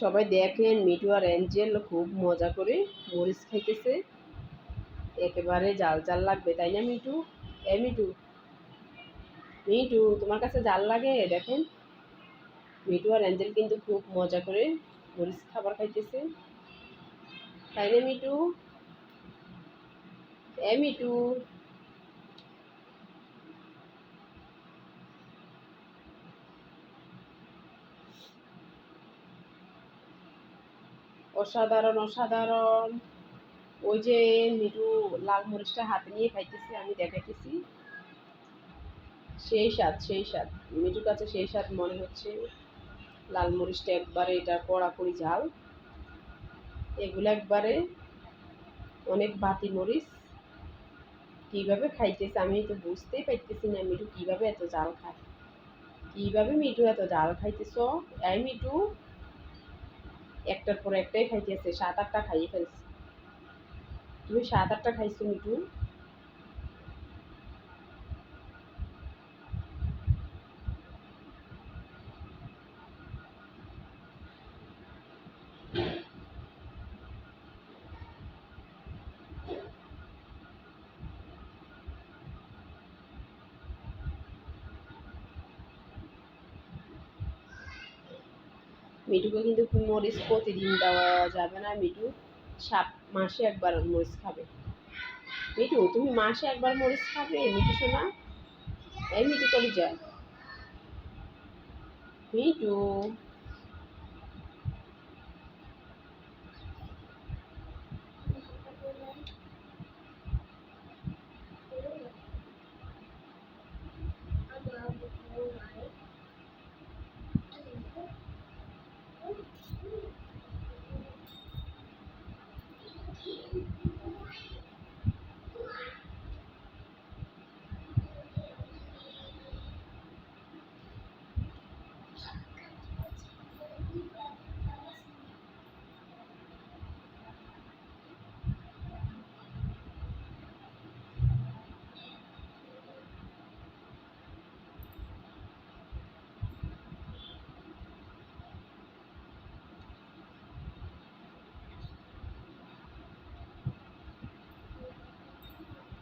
সবাই দেখেন মিঠু আর অ্যাঞ্জেল খুব মজা করে মরিচ খাইতেছে। একেবারে জাল জাল লাগবে, তাই না মিটু এ মিটু মিটু তোমার কাছে জাল লাগে? দেখেন। মিঠু আর অ্যাঞ্জেল কিন্তু খুব মজা করে মরিচ খাবার খাইতেছে। তাই না মিটু এ মিঠু। অসাধারণ অসাধারণ। ওই যে মিঠু লাল মরিচটা হাতে নিয়ে খাইতেছে, আমি দেখাইতেছি। সেই স্বাদ সেই স্বাদ। মিঠুর কাছে সেই স্বাদ মনে হচ্ছে। লাল মরিচটা একবারে এটা কড়াকড়ি ঝাল। এগুলো একবারে অনেক বাতি মরিচ। কীভাবে খাইতেছে আমি তো বুঝতেই পারতেছি না মিঠু কীভাবে এত জাল খায়। কীভাবে মিঠু এত জাল খাইতেছ? এই মিঠু একটার পর একটাই খাইতেছে সাত আটটা খাইয়ে ফেলছে। তুমি সাত আটটা খাইছো মিঠু? মিঠুকে কিন্তু মরিচ প্রতিদিন দেওয়া যাবে না। মিঠু সাত, মাসে একবার মরিচ খাবে। মিঠু তুমি মাসে একবার মরিচ খাবে? মিঠু শোনা, এই মিঠু করে যায় মিঠু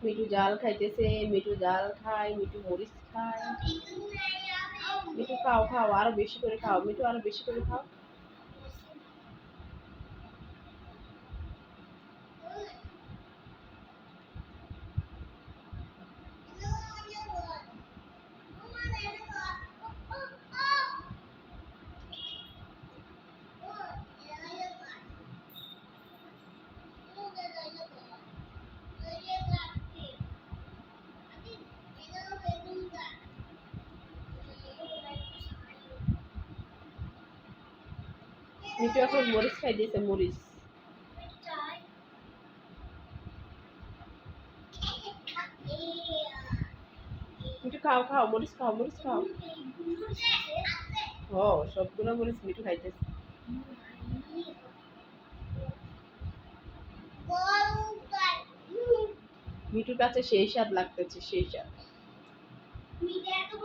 মিঠু জাল খাইতেছে, মিঠু জাল খায়, মিঠু মরিচ খায়। মিঠু খাও খাও, আরও বেশি করে খাও, মিঠু আরও বেশি করে খাও। মিঠু এখন মরিচ খাই দিয়েছে মরিচ মিঠু খাও খাও মরিচ খাও মরিচ খাও। ও, সবগুলো মরিচ মিঠু খাইতেছে। মিঠুর কাছে সেই স্বাদ লাগতেছে, সেই স্বাদ। Mithu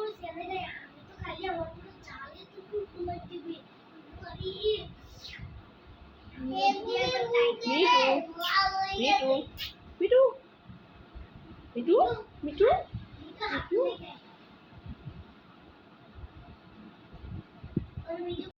Me too. Me too. Me too. Me too. Me too. Me too.